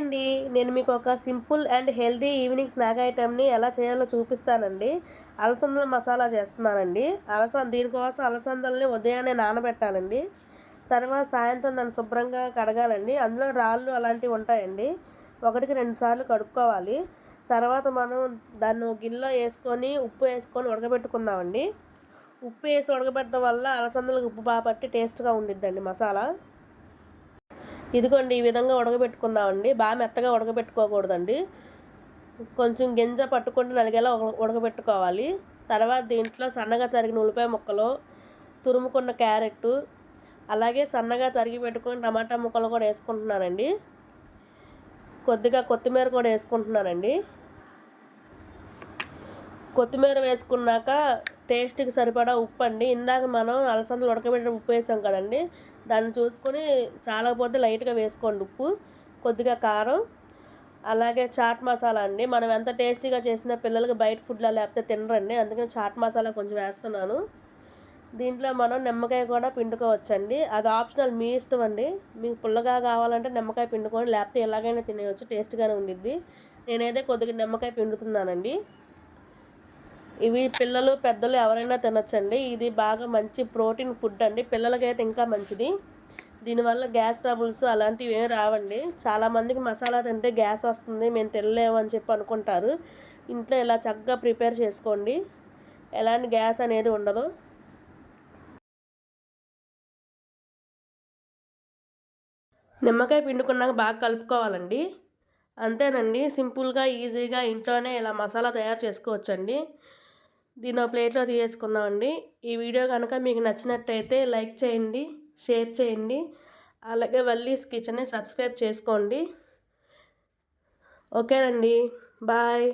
అండి. నేను మీకు ఒక simple and healthy evening snack ఐటెంని ఎలా చేయాలో చూపిస్తానండి. అలసందల మసాలా చేస్తున్నానండి. అలసంద దీనికోసం అలసందల్ని ఉదయాన్నే నానబెట్టాలండి. తర్వాత సాయంత్రం దాన్ని శుభ్రంగా కడగాలండి. అందులో రాళ్ళు అలాంటివి ఉంటాయండి. ఒకటికి రెండు సార్లు కడుక్కోవాలి. తర్వాత మనం దాన్ని గిన్నెలో వేసుకొని ఉప్పు వేసుకొని ఉడకబెట్టుకుందామండి. ఉప్పు వేసి ఉడకబెట్టడం వల్ల అలసందలకు ఉప్పు బాగా పట్టి టేస్ట్గా ఉండిద్దండి మసాలా. ఇదిగోండి ఈ విధంగా ఉడకబెట్టుకుందామండి. బాగా మెత్తగా ఉడకబెట్టుకోకూడదండి. కొంచెం గింజ పట్టుకుంటూ నలిగేలా ఉడకబెట్టుకోవాలి. తర్వాత దీంట్లో సన్నగా తరిగిన ఉల్లిపాయ ముక్కలు తురుముకున్న క్యారెట్ అలాగే సన్నగా తరిగి పెట్టుకుని టమాటా ముక్కలు కూడా వేసుకుంటున్నానండి. కొద్దిగా కొత్తిమీర కూడా వేసుకుంటున్నానండి. కొత్తిమీర వేసుకున్నాక టేస్ట్కి సరిపడా ఉప్పు అండి ఇందాక మనం అలసందలు ఉడకబెట్టిన ఉప్పు వేసాం కదండి. దాన్ని చూసుకొని చాలకపోతే లైట్గా వేసుకోండి ఉప్పు కొద్దిగా కారం అలాగే చాట్ మసాలా అండి. మనం ఎంత టేస్టీగా చేసినా పిల్లలకి బయట ఫుడ్లో లేకపోతే తినరండి. అందుకని చాట్ మసాలా కొంచెం వేస్తున్నాను. దీంట్లో మనం నిమ్మకాయ కూడా పిండుకోవచ్చండి. అది ఆప్షనల్ మీ ఇష్టం అండి. మీకు పుల్లగా కావాలంటే నిమ్మకాయ పిండుకొని లేకపోతే ఎలాగైనా తినేయచ్చు. టేస్ట్గానే ఉండిద్ది. నేనైతే కొద్దిగా నిమ్మకాయ పిండుతున్నానండి. ఇవి పిల్లలు పెద్దలు ఎవరైనా తినచ్చండి. ఇది బాగా మంచి ప్రోటీన్ ఫుడ్ అండి. పిల్లలకైతే ఇంకా మంచిది. దీనివల్ల గ్యాస్ ట్రబుల్స్ అలాంటివి ఏమి రావండి. చాలామందికి మసాలా తింటే గ్యాస్ వస్తుంది మేము తినలేము అని చెప్పి అనుకుంటారు. ఇంట్లో ఇలా చక్కగా ప్రిపేర్ చేసుకోండి. ఎలాంటి గ్యాస్ అనేది ఉండదు. నిమ్మకాయ పిండుకున్నాక బాగా కలుపుకోవాలండి. అంతేనండి. సింపుల్గా ఈజీగా ఇంట్లోనే ఇలా మసాలా తయారు చేసుకోవచ్చండి. దీని ప్లేట్లో తీసేసుకుందామండి ఈ వీడియో కనుక మీకు నచ్చినట్టయితే లైక్ చేయండి షేర్ చేయండి అలాగే వల్లీస్ కిచెన్ని సబ్స్క్రైబ్ చేసుకోండి. ఓకేనండి. బాయ్.